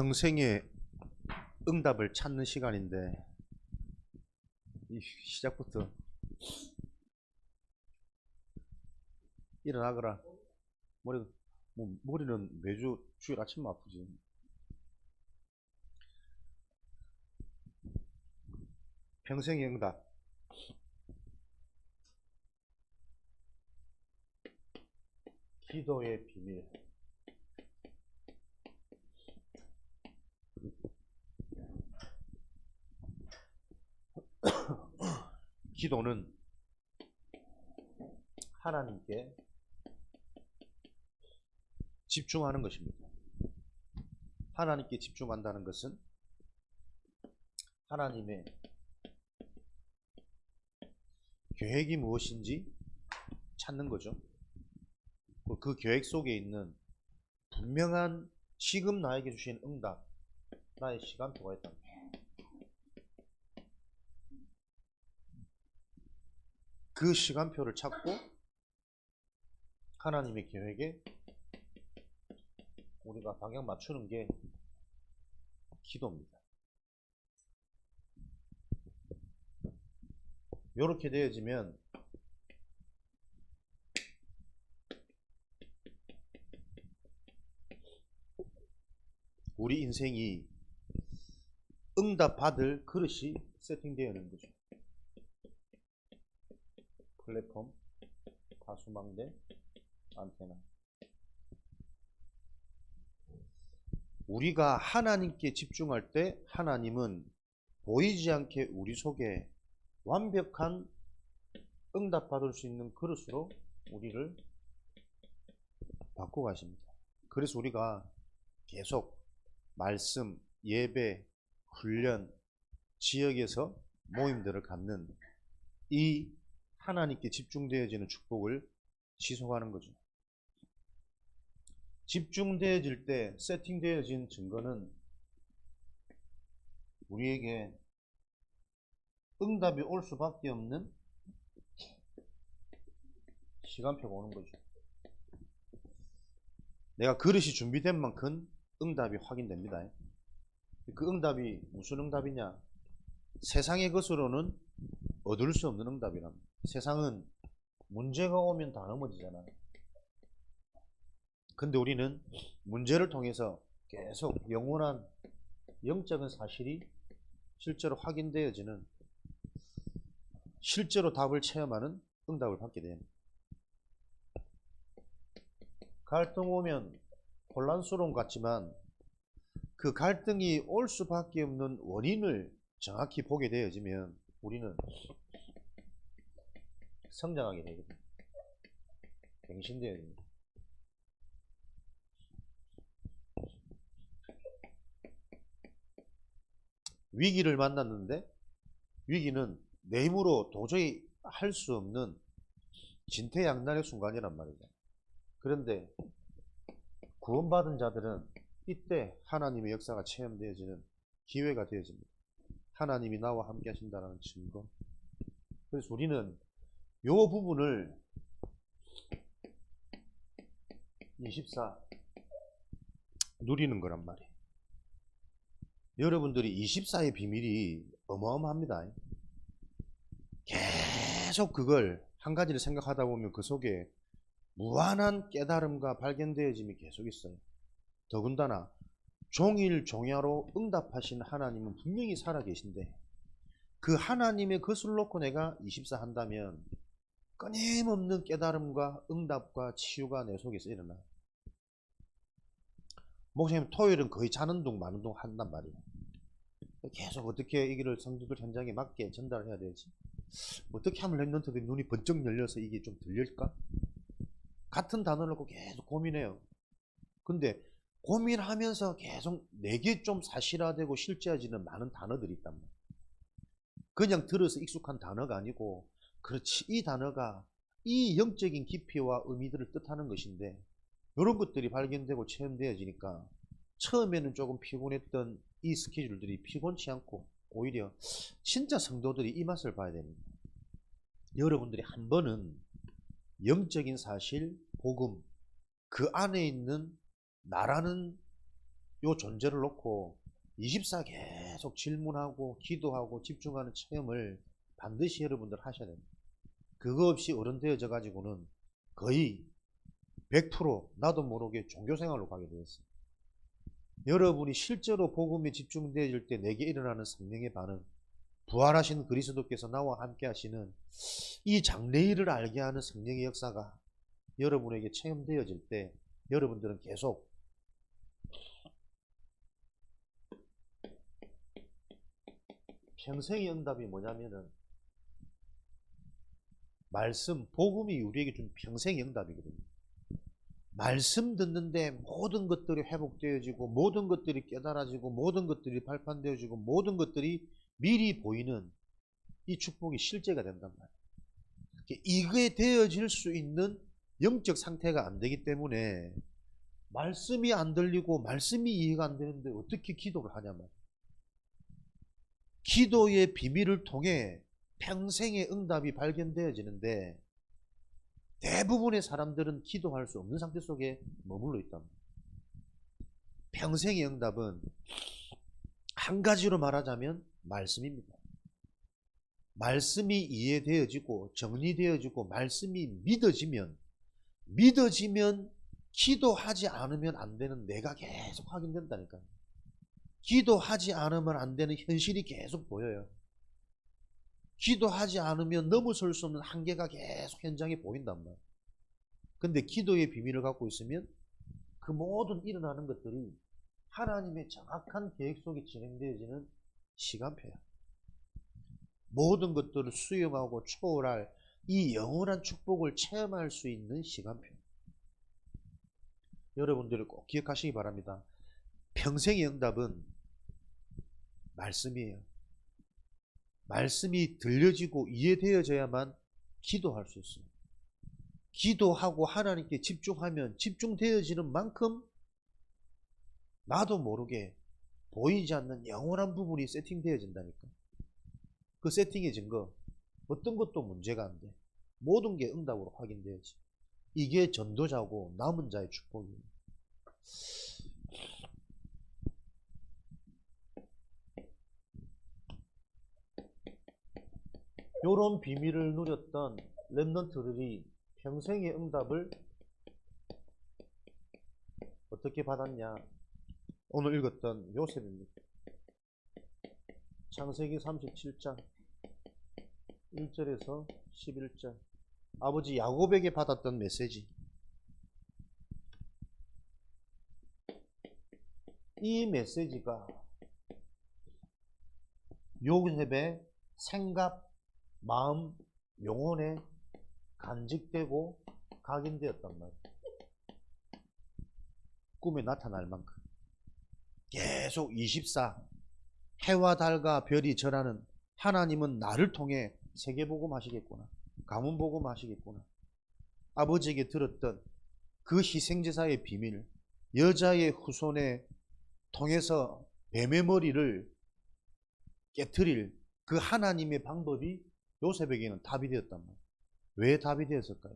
평생의 응답을 찾는 시간인데 이 시작부터 일어나거라. 머리 뭐 머리는 매주 주일 아침 아프지. 평생의 응답. 기도의 비밀 기도는 하나님께 집중하는 것입니다. 하나님께 집중한다는 것은 하나님의 계획이 무엇인지 찾는 거죠. 그 계획 속에 있는 분명한 지금 나에게 주신 응답, 나의 시간표가 있다. 그 시간표를 찾고 하나님의 계획에 우리가 방향 맞추는 게 기도입니다. 이렇게 되어지면 우리 인생이 응답 받을 그릇이 세팅되어 있는 거죠. 플랫폼, 다수망대, 안테나. 우리가 하나님께 집중할 때 하나님은 보이지 않게 우리 속에 완벽한 응답 받을 수 있는 그릇으로 우리를 바꿔 가십니다. 그래서 우리가 계속 말씀, 예배, 훈련, 지역에서 모임들을 갖는 이 하나님께 집중되어지는 축복을 지속하는 거죠. 집중되어질 때 세팅되어진 증거는 우리에게 응답이 올 수밖에 없는 시간표가 오는 거죠. 내가 그릇이 준비된 만큼 응답이 확인됩니다. 그 응답이 무슨 응답이냐? 세상의 것으로는 얻을 수 없는 응답이랍니다. 세상은 문제가 오면 다 넘어지잖아요. 근데 우리는 문제를 통해서 계속 영원한 영적인 사실이 실제로 확인되어지는 실제로 답을 체험하는 응답을 받게 됩니다. 갈등 오면 혼란스러운 것 같지만 그 갈등이 올 수밖에 없는 원인을 정확히 보게 되어지면 우리는 성장하게 되거든요. 갱신되어야 됩니다. 위기를 만났는데 위기는 내 힘으로 도저히 할 수 없는 진퇴양난의 순간이란 말이죠. 그런데 구원받은 자들은 이때 하나님의 역사가 체험되어지는 기회가 되어집니다. 하나님이 나와 함께 하신다는 증거. 그래서 우리는 요 부분을 24 누리는 거란 말이에요. 여러분들이 24의 비밀이 어마어마합니다. 계속 그걸 한 가지를 생각하다 보면 그 속에 무한한 깨달음과 발견되어짐이 계속 있어요. 더군다나 종일 종야로 응답하신 하나님은 분명히 살아계신데 그 하나님의 것을 놓고 내가 24 한다면 끊임없는 깨달음과 응답과 치유가 내 속에서 일어나요. 목사님 토요일은 거의 자는 둥 마는 둥 한단 말이에요. 계속 어떻게 이 길을 성도들 현장에 맞게 전달을 해야 되지? 어떻게 하면 랩런트들이 눈이 번쩍 열려서 이게 좀 들릴까? 같은 단어를 놓고 계속 고민해요. 근데 고민하면서 계속 내게 좀 사실화되고 실제화지는 많은 단어들이 있단 말이에요. 그냥 들어서 익숙한 단어가 아니고 그렇지 이 단어가 이 영적인 깊이와 의미들을 뜻하는 것인데 이런 것들이 발견되고 체험되어지니까 처음에는 조금 피곤했던 이 스케줄들이 피곤치 않고 오히려 진짜 성도들이 이 맛을 봐야 됩니다. 여러분들이 한 번은 영적인 사실, 복음, 그 안에 있는 나라는 요 존재를 놓고 24 계속 질문하고 기도하고 집중하는 체험을 반드시 여러분들 하셔야 됩니다. 그거 없이 어른 되어져 가지고는 거의 100% 나도 모르게 종교생활로 가게 되었어요. 여러분이 실제로 복음에 집중되어질 때 내게 일어나는 성령의 반응, 부활하신 그리스도께서 나와 함께 하시는 이 장래일을 알게 하는 성령의 역사가 여러분에게 체험되어질 때 여러분들은 계속 평생의 응답이 뭐냐면은 말씀, 복음이 우리에게 준 평생의 응답이거든요. 말씀 듣는데 모든 것들이 회복되어지고 모든 것들이 깨달아지고 모든 것들이 발판되어지고 모든 것들이 미리 보이는 이 축복이 실제가 된단 말이에요. 이게 되어질 수 있는 영적 상태가 안 되기 때문에 말씀이 안 들리고 말씀이 이해가 안 되는데 어떻게 기도를 하냐 말이에요. 기도의 비밀을 통해 평생의 응답이 발견되어지는데 대부분의 사람들은 기도할 수 없는 상태 속에 머물러 말이에요. 평생의 응답은 한 가지로 말하자면 말씀입니다. 말씀이 이해되어지고 정리되어지고 말씀이 믿어지면 믿어지면 기도하지 않으면 안 되는 내가 계속 확인된다니까요. 기도하지 않으면 안 되는 현실이 계속 보여요. 기도하지 않으면 넘어설 수 없는 한계가 계속 현장에 보인단 말이에요. 근데 기도의 비밀을 갖고 있으면 그 모든 일어나는 것들이 하나님의 정확한 계획 속에 진행되어지는 시간표야. 모든 것들을 수용하고 초월할 이 영원한 축복을 체험할 수 있는 시간표. 여러분들이 꼭 기억하시기 바랍니다. 평생의 응답은 말씀이에요. 말씀이 들려지고 이해되어져야만 기도할 수 있어요. 기도하고 하나님께 집중하면 집중되어지는 만큼 나도 모르게 보이지 않는 영원한 부분이 세팅되어진다니까. 그 세팅해진 거 어떤 것도 문제가 안 돼. 모든 게 응답으로 확인되어지. 이게 전도자고 남은 자의 축복이에요. 요런 비밀을 누렸던 랩런트들이 평생의 응답을 어떻게 받았냐? 오늘 읽었던 요셉입니다. 창세기 37장 1절에서 11절 아버지 야곱에게 받았던 메시지 이 메시지가 요셉의 생각, 마음, 영혼에 간직되고 각인되었단 말이에요. 꿈에 나타날 만큼 계속 24 해와 달과 별이 절하는 하나님은 나를 통해 세계 복음 하시겠구나. 가문 복음 하시겠구나. 아버지에게 들었던 그 희생제사의 비밀, 여자의 후손에 통해서 뱀의 머리를 깨뜨릴 그 하나님의 방법이 요셉에게는 답이 되었단 말이에요. 왜 답이 되었을까요?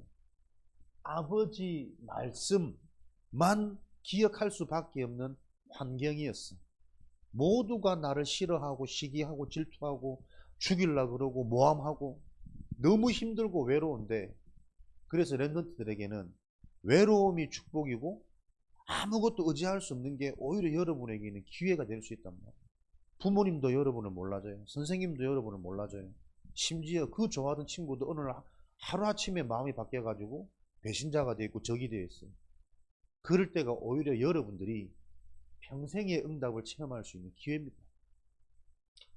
아버지 말씀만 기억할 수밖에 없는 환경이었어. 모두가 나를 싫어하고 시기하고 질투하고 죽일라 그러고 모함하고 너무 힘들고 외로운데 그래서 랜던트들에게는 외로움이 축복이고 아무것도 의지할 수 없는 게 오히려 여러분에게는 기회가 될 수 있단 말이에요. 부모님도 여러분을 몰라줘요. 선생님도 여러분을 몰라줘요. 심지어 그 좋아하던 친구도 어느 날 하루아침에 마음이 바뀌어가지고 배신자가 되어 있고 적이 되어 있어요. 그럴 때가 오히려 여러분들이 평생의 응답을 체험할 수 있는 기회입니다.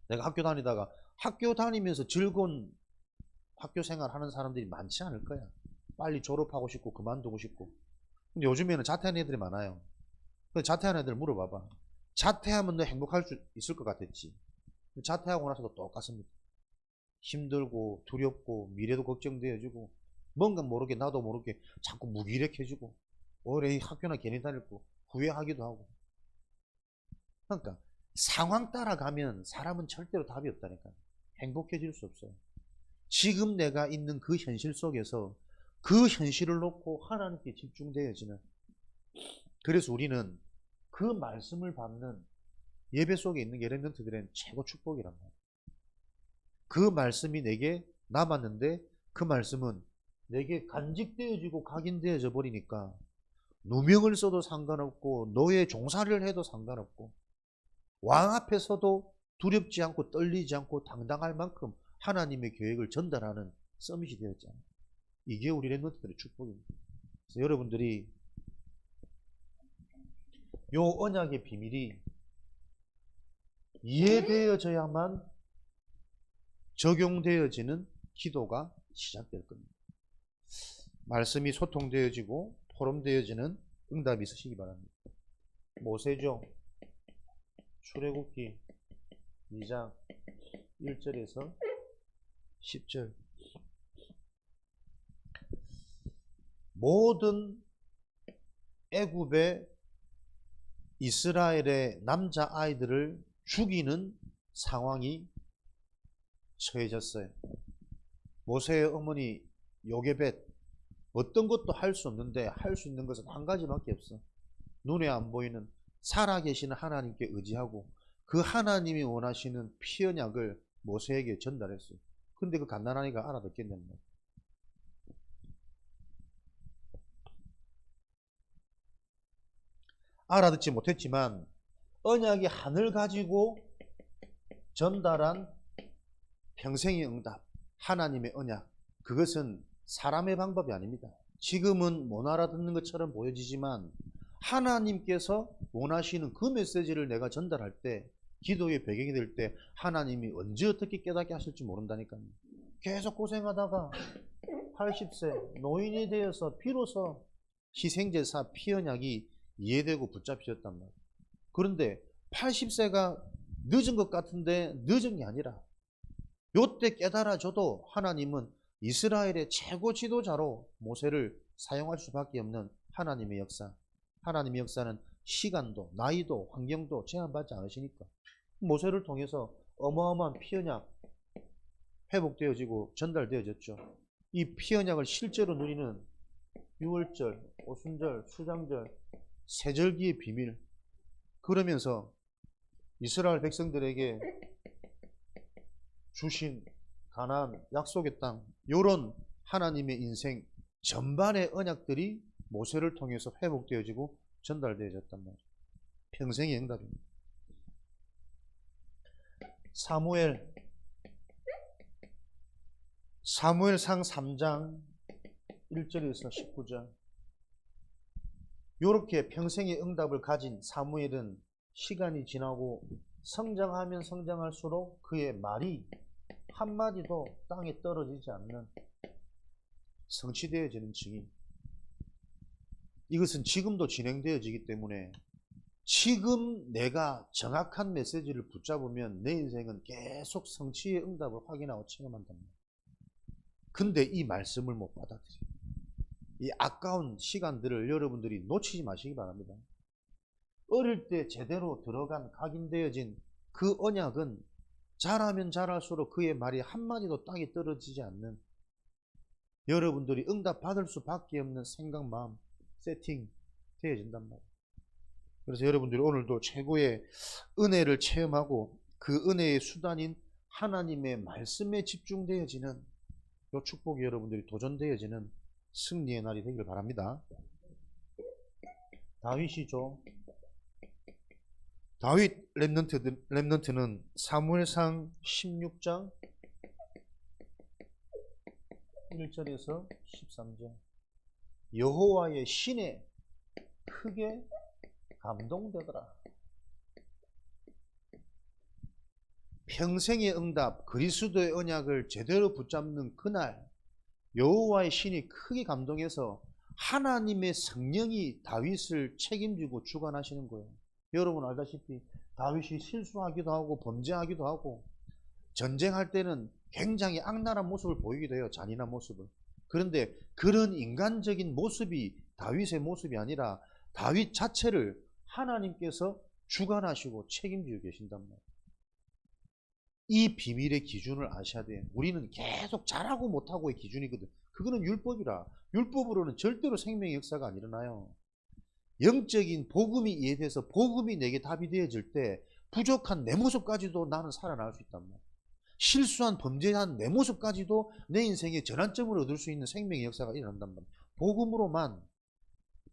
내가 학교 다니다가 학교 다니면서 즐거운 학교 생활 하는 사람들이 많지 않을 거야. 빨리 졸업하고 싶고 그만두고 싶고. 근데 요즘에는 자퇴하는 애들이 많아요. 근데 자퇴하는 애들 물어봐봐. 자퇴하면 너 행복할 수 있을 것 같았지. 자퇴하고 나서도 똑같습니다. 힘들고 두렵고 미래도 걱정되어지고 뭔가 모르게 나도 모르게 자꾸 무기력해지고 이 학교나 괜히 다닐고 후회하기도 하고. 그러니까 상황 따라가면 사람은 절대로 답이 없다니까 행복해질 수 없어요. 지금 내가 있는 그 현실 속에서 그 현실을 놓고 하나님께 집중되어지는 그래서 우리는 그 말씀을 받는 예배 속에 있는 예레멘트들은 최고 축복이란 말이에요. 그 말씀이 내게 남았는데 그 말씀은 내게 간직되어지고 각인되어져 버리니까 누명을 써도 상관없고 노예 종사를 해도 상관없고 왕 앞에서도 두렵지 않고 떨리지 않고 당당할 만큼 하나님의 계획을 전달하는 서밋이 되었잖아요. 이게 우리 랩런트들의 축복입니다. 그래서 여러분들이 요 언약의 비밀이 이해되어져야만 적용되어지는 기도가 시작될 겁니다. 말씀이 소통되어지고 포럼되어지는 응답이 있으시기 바랍니다. 모세죠. 출애굽기 2장 1절에서 10절 모든 애굽의 이스라엘의 남자 아이들을 죽이는 상황이 처해졌어요. 모세의 어머니 요게벳 어떤 것도 할 수 없는데 할 수 있는 것은 한 가지밖에 없어. 눈에 안 보이는 살아계시는 하나님께 의지하고 그 하나님이 원하시는 피언약을 모세에게 전달했어요. 근데 그 갓난 아이가 알아듣겠냐는 거예요. 알아듣지 못했지만 언약이 하늘 가지고 전달한 평생의 응답, 하나님의 언약, 그것은 사람의 방법이 아닙니다. 지금은 못 알아듣는 것처럼 보여지지만 하나님께서 원하시는 그 메시지를 내가 전달할 때 기도의 배경이 될 때 하나님이 언제 어떻게 깨닫게 하실지 모른다니까요. 계속 고생하다가 80세 노인이 되어서 비로소 희생제사 피언약이 이해되고 붙잡혀졌단 말이에요. 그런데 80세가 늦은 것 같은데 늦은 게 아니라 요때 깨달아줘도 하나님은 이스라엘의 최고 지도자로 모세를 사용할 수밖에 없는 하나님의 역사. 하나님의 역사는 시간도 나이도 환경도 제한받지 않으시니까 모세를 통해서 어마어마한 피언약 회복되어지고 전달되어졌죠. 이 피언약을 실제로 누리는 6월절, 오순절, 수장절, 세절기의 비밀 그러면서 이스라엘 백성들에게 주신 가나안 약속의 땅 요런 하나님의 인생 전반의 언약들이 모세를 통해서 회복되어지고 전달되어졌단 말이에요. 평생의 응답입니다. 사무엘 사무엘상 3장 1절에서 19절 이렇게 평생의 응답을 가진 사무엘은 시간이 지나고 성장하면 성장할수록 그의 말이 한마디도 땅에 떨어지지 않는 성취되어지는 증인. 이것은 지금도 진행되어지기 때문에 지금 내가 정확한 메시지를 붙잡으면 내 인생은 계속 성취의 응답을 확인하고 체험한답니다. 근데 이 말씀을 못 받아들여요. 이 아까운 시간들을 여러분들이 놓치지 마시기 바랍니다. 어릴 때 제대로 들어간 각인되어진 그 언약은 자라면 자랄수록 그의 말이 한마디도 땅에 떨어지지 않는 여러분들이 응답 받을 수밖에 없는 생각, 마음, 세팅 되어진단 말이에요. 그래서 여러분들이 오늘도 최고의 은혜를 체험하고 그 은혜의 수단인 하나님의 말씀에 집중되어지는 이 축복이 여러분들이 도전되어지는 승리의 날이 되길 바랍니다. 다윗이죠. 다윗 랩넌트, 랩넌트 는 사무엘상 16장 1절에서 13절 여호와의 신에 크게 감동되더라. 평생의 응답 그리스도의 언약을 제대로 붙잡는 그날 여호와의 신이 크게 감동해서 하나님의 성령이 다윗을 책임지고 주관하시는 거예요. 여러분 알다시피 다윗이 실수하기도 하고 범죄하기도 하고 전쟁할 때는 굉장히 악랄한 모습을 보이기도 해요. 잔인한 모습을. 그런데 그런 인간적인 모습이 다윗의 모습이 아니라 다윗 자체를 하나님께서 주관하시고 책임지고 계신단 말이에요. 이 비밀의 기준을 아셔야 돼요. 우리는 계속 잘하고 못하고의 기준이거든. 그거는 율법이라. 율법으로는 절대로 생명의 역사가 안 일어나요. 영적인 복음이 이해돼서 복음이 내게 답이 되어질 때 부족한 내 모습까지도 나는 살아날 수 있단 말이야. 실수한 범죄한 내 모습까지도 내 인생의 전환점을 얻을 수 있는 생명의 역사가 일어난단 말이야. 복음으로만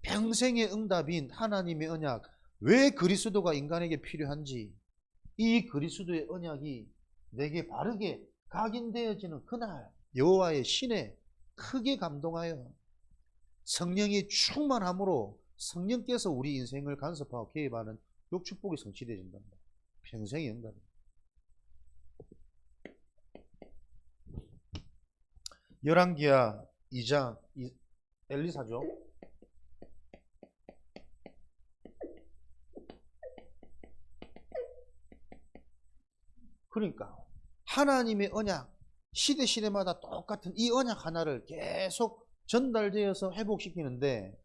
평생의 응답인 하나님의 언약, 왜 그리스도가 인간에게 필요한지, 이 그리스도의 언약이 내게 바르게 각인되어지는 그날 여호와의 신에 크게 감동하여 성령이 충만함으로 성령께서 우리 인생을 간섭하고 개입하는 욕축복이 성취되어진답니다. 평생의 응답. 열왕기야 2장 이- 엘리사죠. 그러니까 하나님의 언약 시대 시대마다 똑같은 이 언약 하나를 계속 전달되어서 회복시키는데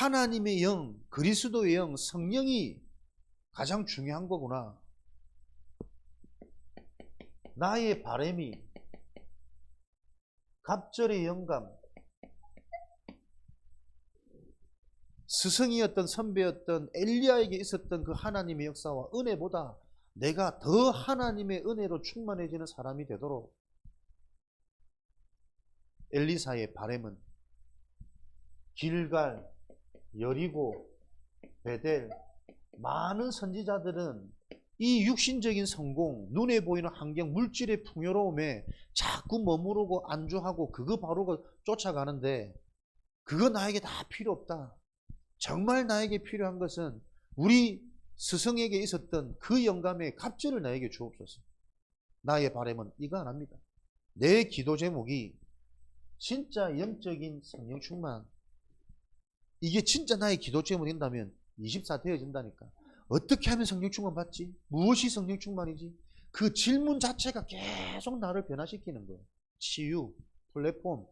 하나님의 영, 그리스도의 영, 성령이 가장 중요한 거구나. 나의 바램이 갑절의 영감, 스승이었던 선배였던 엘리야에게 있었던 그 하나님의 역사와 은혜보다 내가 더 하나님의 은혜로 충만해지는 사람이 되도록 엘리사의 바램은 길갈, 여리고, 베델 많은 선지자들은 이 육신적인 성공, 눈에 보이는 환경, 물질의 풍요로움에 자꾸 머무르고 안주하고 그거 바로 그 쫓아가는데 그거 나에게 다 필요 없다. 정말 나에게 필요한 것은 우리 스승에게 있었던 그 영감의 갑절을 나에게 주옵소서. 나의 바람은 이거 안 합니다. 내 기도 제목이 진짜 영적인 성령 충만. 이게 진짜 나의 기도 제목이 된다면 24 되어진다니까. 어떻게 하면 성령 충만 받지? 무엇이 성령 충만이지? 그 질문 자체가 계속 나를 변화시키는 거예요. 치유, 플랫폼.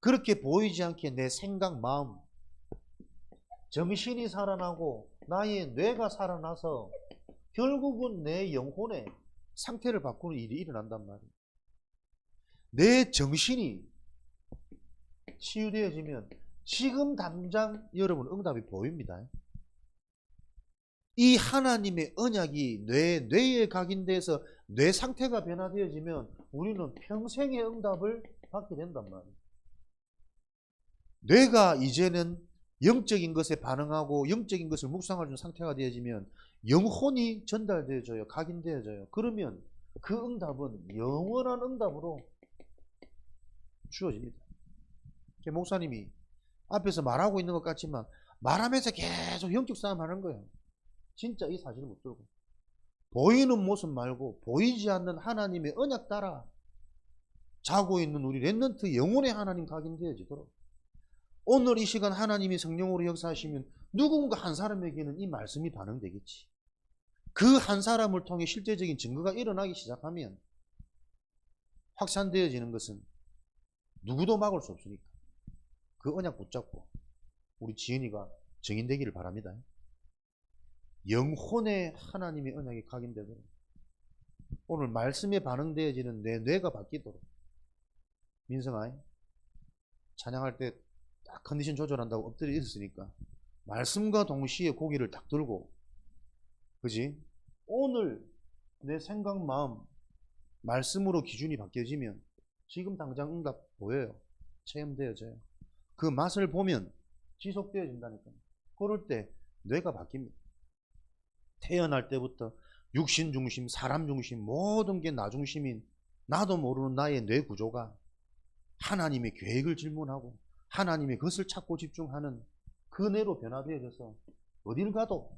그렇게 보이지 않게 내 생각, 마음, 정신이 살아나고 나의 뇌가 살아나서 결국은 내 영혼의 상태를 바꾸는 일이 일어난단 말이에요. 내 정신이 치유되어지면 지금 당장 여러분 응답이 보입니다. 이 하나님의 언약이 뇌, 뇌에 각인돼서 뇌 상태가 변화되어지면 우리는 평생의 응답을 받게 된단 말이에요. 뇌가 이제는 영적인 것에 반응하고 영적인 것을 있는 상태가 되어지면 영혼이 전달되어져요. 각인되어져요. 그러면 그 응답은 영원한 응답으로 주어집니다. 목사님이 앞에서 말하고 있는 것 같지만 말하면서 계속 영적 싸움 하는 거예요. 진짜 이 사실을 못 들고. 보이는 모습 말고 보이지 않는 하나님의 언약 따라 자고 있는 우리 랩런트 영혼의 하나님 각인되어지도록 오늘 이 시간 하나님이 성령으로 역사하시면 누군가 한 사람에게는 이 말씀이 반응되겠지. 그 한 사람을 통해 실제적인 증거가 일어나기 시작하면 확산되어지는 것은 누구도 막을 수 없으니까 그 언약 붙잡고 우리 지은이가 정인되기를 바랍니다. 영혼의 하나님의 언약이 각인되도록 오늘 말씀에 반응되어지는 내 뇌가 바뀌도록 민성아 찬양할 때 딱 컨디션 조절한다고 엎드려 있었으니까 말씀과 동시에 고기를 딱 들고 그지? 오늘 내 생각 마음 말씀으로 기준이 바뀌어지면 지금 당장 응답 보여요. 체험되어져요 그 맛을 보면 지속되어진다니까요. 그럴 때 뇌가 바뀝니다. 태어날 때부터 육신 중심, 사람 중심, 모든 게 나 중심인 나도 모르는 나의 뇌 구조가 하나님의 계획을 질문하고 하나님의 것을 찾고 집중하는 그 뇌로 변화되어져서 어딜 가도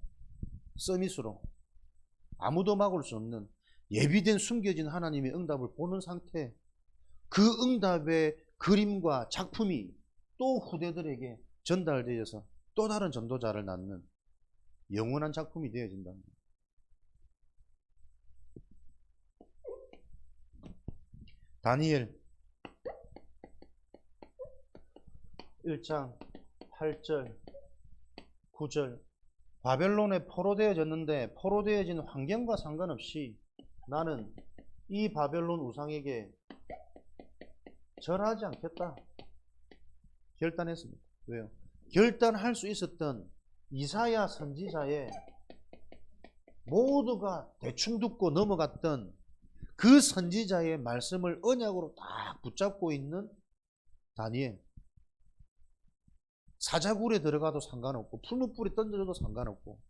서밋으로 아무도 막을 수 없는 예비된 숨겨진 하나님의 응답을 보는 상태 그 응답의 그림과 작품이 또 후대들에게 전달되어서 또 다른 전도자를 낳는 영원한 작품이 되어진답니다. 다니엘 1장 8절 9절 바벨론에 포로되어졌는데 포로되어진 환경과 상관없이 나는 이 바벨론 우상에게 절하지 않겠다 결단했습니다. 왜요? 결단할 수 있었던 이사야 선지자의 모두가 대충 듣고 넘어갔던 그 선지자의 말씀을 언약으로 딱 붙잡고 있는 다니엘. 사자굴에 들어가도 상관없고 풀무불에 던져져도 상관없고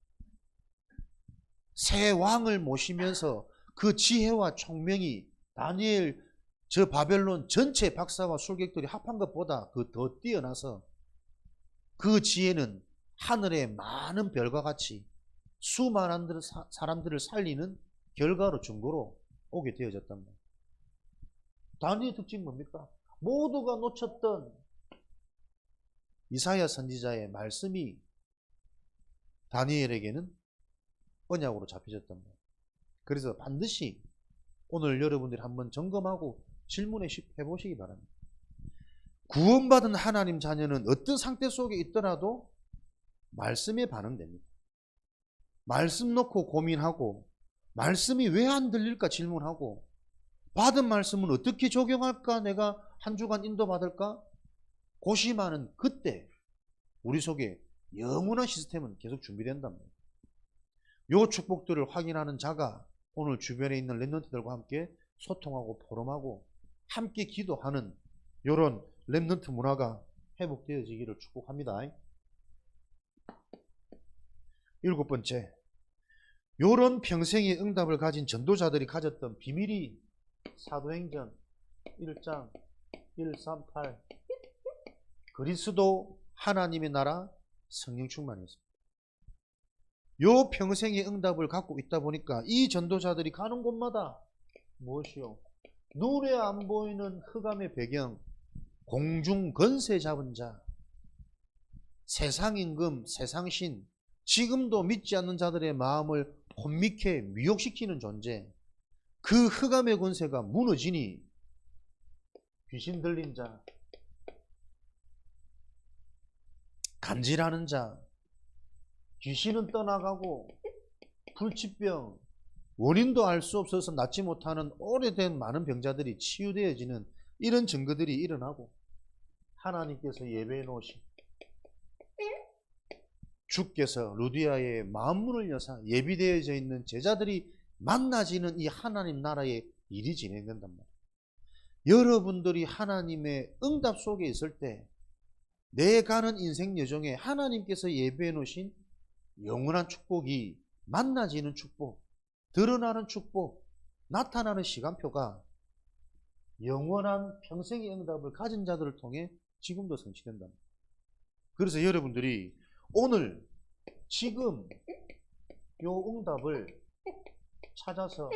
새 왕을 모시면서 그 지혜와 총명이 다니엘 저 바벨론 전체 박사와 술객들이 합한 것보다 그 더 뛰어나서 그 지혜는 하늘의 많은 별과 같이 수많은 사람들을 살리는 결과로 증거로 오게 되어졌단 말이에요. 다니엘 특징 뭡니까? 모두가 놓쳤던 이사야 선지자의 말씀이 다니엘에게는 언약으로 잡혀졌단 말이에요. 그래서 반드시 오늘 여러분들이 한번 점검하고 질문해 보시기 바랍니다. 구원받은 하나님 자녀는 어떤 상태 속에 있더라도 말씀에 반응됩니다. 말씀 놓고 고민하고 말씀이 왜 안 들릴까 질문하고 받은 말씀은 어떻게 적용할까 내가 한 주간 인도받을까 고심하는 그때 우리 속에 영원한 시스템은 계속 준비된단 말이에요. 요 축복들을 확인하는 자가 오늘 주변에 있는 랩런트들과 함께 소통하고 포럼하고 함께 기도하는 요런 랩런트 문화가 회복되어지기를 축복합니다. 일곱 번째, 요런 평생의 응답을 가진 전도자들이 가졌던 비밀이 사도행전 1장 138 그리스도 하나님의 나라 성령 충만이었습니다. 요 평생의 응답을 갖고 있다 보니까 이 전도자들이 가는 곳마다 무엇이요? 눈에 안 보이는 흑암의 배경, 공중 건세 잡은 자, 세상 임금, 세상 신, 지금도 믿지 않는 자들의 마음을 혼미케 미혹시키는 존재, 그 흑암의 권세가 무너지니 귀신 들린 자, 간질하는 자, 귀신은 떠나가고 불치병, 원인도 알 수 없어서 낫지 못하는 오래된 많은 병자들이 치유되어지는 이런 증거들이 일어나고 하나님께서 예배해 놓으신 주께서 루디아의 마음문을 여사 예비되어져 있는 제자들이 만나지는 이 하나님 나라의 일이 진행된단 말이에요. 여러분들이 하나님의 응답 속에 있을 때 내 가는 인생 여정에 하나님께서 예배해 놓으신 영원한 축복이 만나지는 축복, 드러나는 축복, 나타나는 시간표가 영원한 평생의 응답을 가진 자들을 통해 지금도 성취된다. 그래서 여러분들이 오늘 지금 요 응답을 찾아서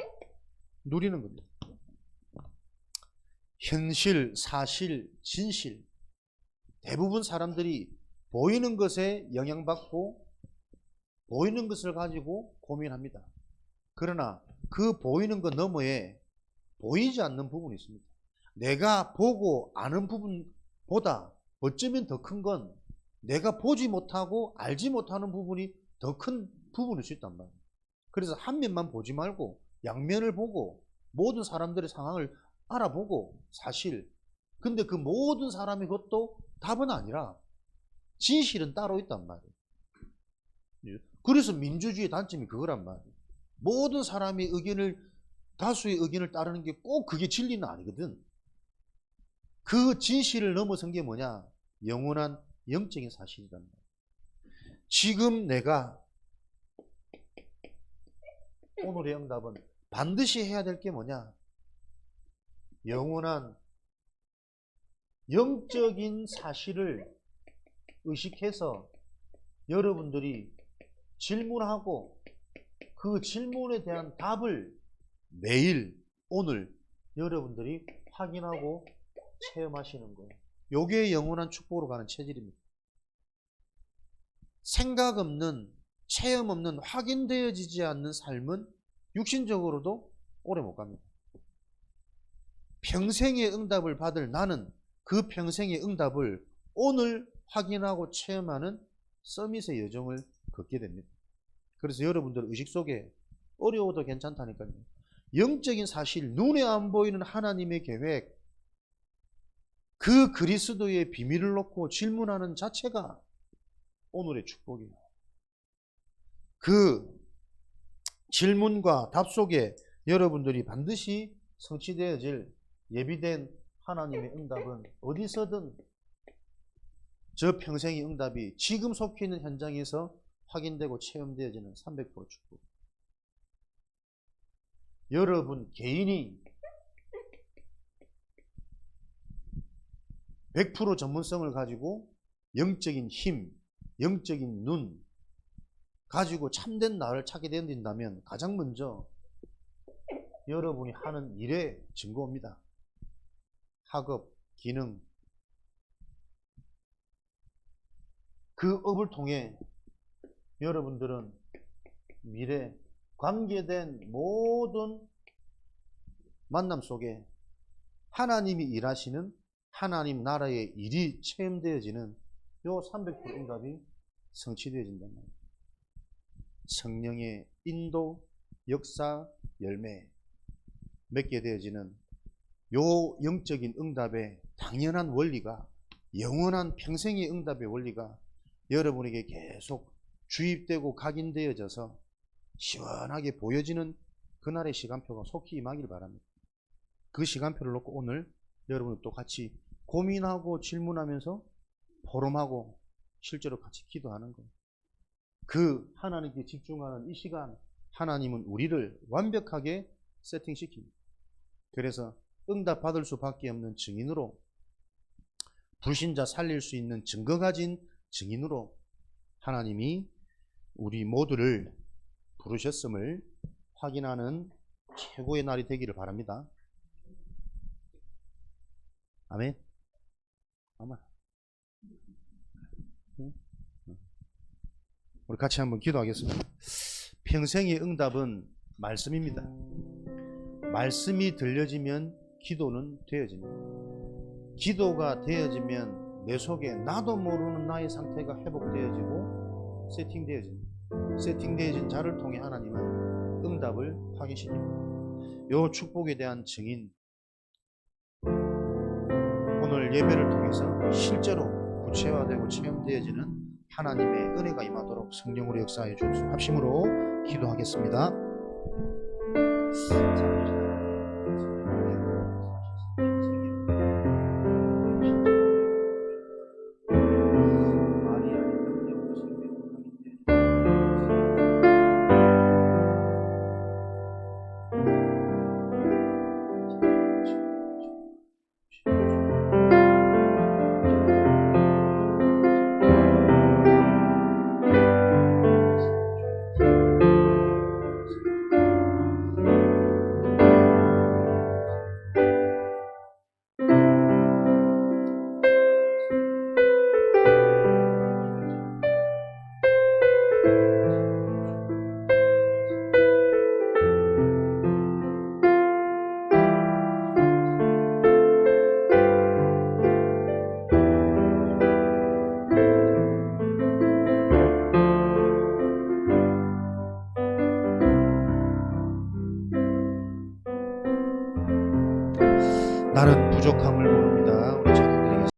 누리는 겁니다. 현실, 사실, 진실. 대부분 사람들이 보이는 것에 영향받고 보이는 것을 가지고 고민합니다. 그러나 그 보이는 것 너머에 보이지 않는 부분이 있습니다. 내가 보고 아는 부분보다 어쩌면 더 큰 건 내가 보지 못하고 알지 못하는 부분이 더 큰 부분일 수 있단 말이에요. 그래서 한 면만 보지 말고 양면을 보고 모든 사람들의 상황을 알아보고 사실 근데 그 모든 사람이 그것도 답은 아니라 진실은 따로 있단 말이에요. 예. 그래서 민주주의 단점이 그거란 말이에요. 모든 사람이 의견을 다수의 의견을 따르는 게 꼭 그게 진리는 아니거든. 그 진실을 넘어선 게 뭐냐? 영원한 영적인 사실이란 말이에요. 지금 내가 오늘의 응답은 반드시 해야 될 게 뭐냐? 영원한 영적인 사실을 의식해서 여러분들이 질문하고 그 질문에 대한 답을 매일 오늘 여러분들이 확인하고 체험하시는 거예요. 요게 영원한 축복으로 가는 체질입니다. 생각 없는, 체험 없는, 확인되어지지 않는 삶은 육신적으로도 오래 못 갑니다. 평생의 응답을 받을 나는 그 평생의 응답을 오늘 확인하고 체험하는 서밋의 여정을 걷게 됩니다. 그래서 여러분들 의식 속에 어려워도 괜찮다니까요. 영적인 사실, 눈에 안 보이는 하나님의 계획, 그 그리스도의 비밀을 놓고 질문하는 자체가 오늘의 축복이에요. 그 질문과 답 속에 여러분들이 반드시 성취되어질 예비된 하나님의 응답은 어디서든 저 평생의 응답이 지금 속해 있는 현장에서 확인되고 체험되어지는 300% 축복. 여러분 개인이 100% 전문성을 가지고 영적인 힘, 영적인 눈 가지고 참된 나를 찾게 된다면 가장 먼저 여러분이 하는 일의 증거입니다. 학업, 기능 그 업을 통해 여러분들은 미래 관계된 모든 만남 속에 하나님이 일하시는 하나님 나라의 일이 체험되어지는 요 300% 응답이 성취되어진단 말이에요. 성령의 인도, 역사, 열매 맺게 되어지는 요 영적인 응답의 당연한 원리가 영원한 평생의 응답의 원리가 여러분에게 계속 주입되고 각인되어져서 시원하게 보여지는 그날의 시간표가 속히 임하길 바랍니다. 그 시간표를 놓고 오늘 여러분 또 같이 고민하고 질문하면서 포럼하고 실제로 같이 기도하는 거예요. 그 하나님께 집중하는 이 시간 하나님은 우리를 완벽하게 세팅시킵니다. 그래서 응답 받을 수밖에 없는 증인으로 불신자 살릴 수 있는 증거 가진 증인으로 하나님이 우리 모두를 부르셨음을 확인하는 최고의 날이 되기를 바랍니다. 아멘. 아멘. 응? 우리 같이 한번 기도하겠습니다. 평생의 응답은 말씀입니다. 말씀이 들려지면 기도는 되어집니다. 기도가 되어지면 내 속에 나도 모르는 나의 상태가 회복되어지고 세팅되어집니다. 세팅되어진 자를 통해 하나님은 응답을 확인시킵니다. 요 축복에 대한 증인 오늘 예배를 통해서 실제로 구체화되고 체험되어지는 하나님의 은혜가 임하도록 성령으로 역사해 주옵소서 합심으로 기도하겠습니다. 자,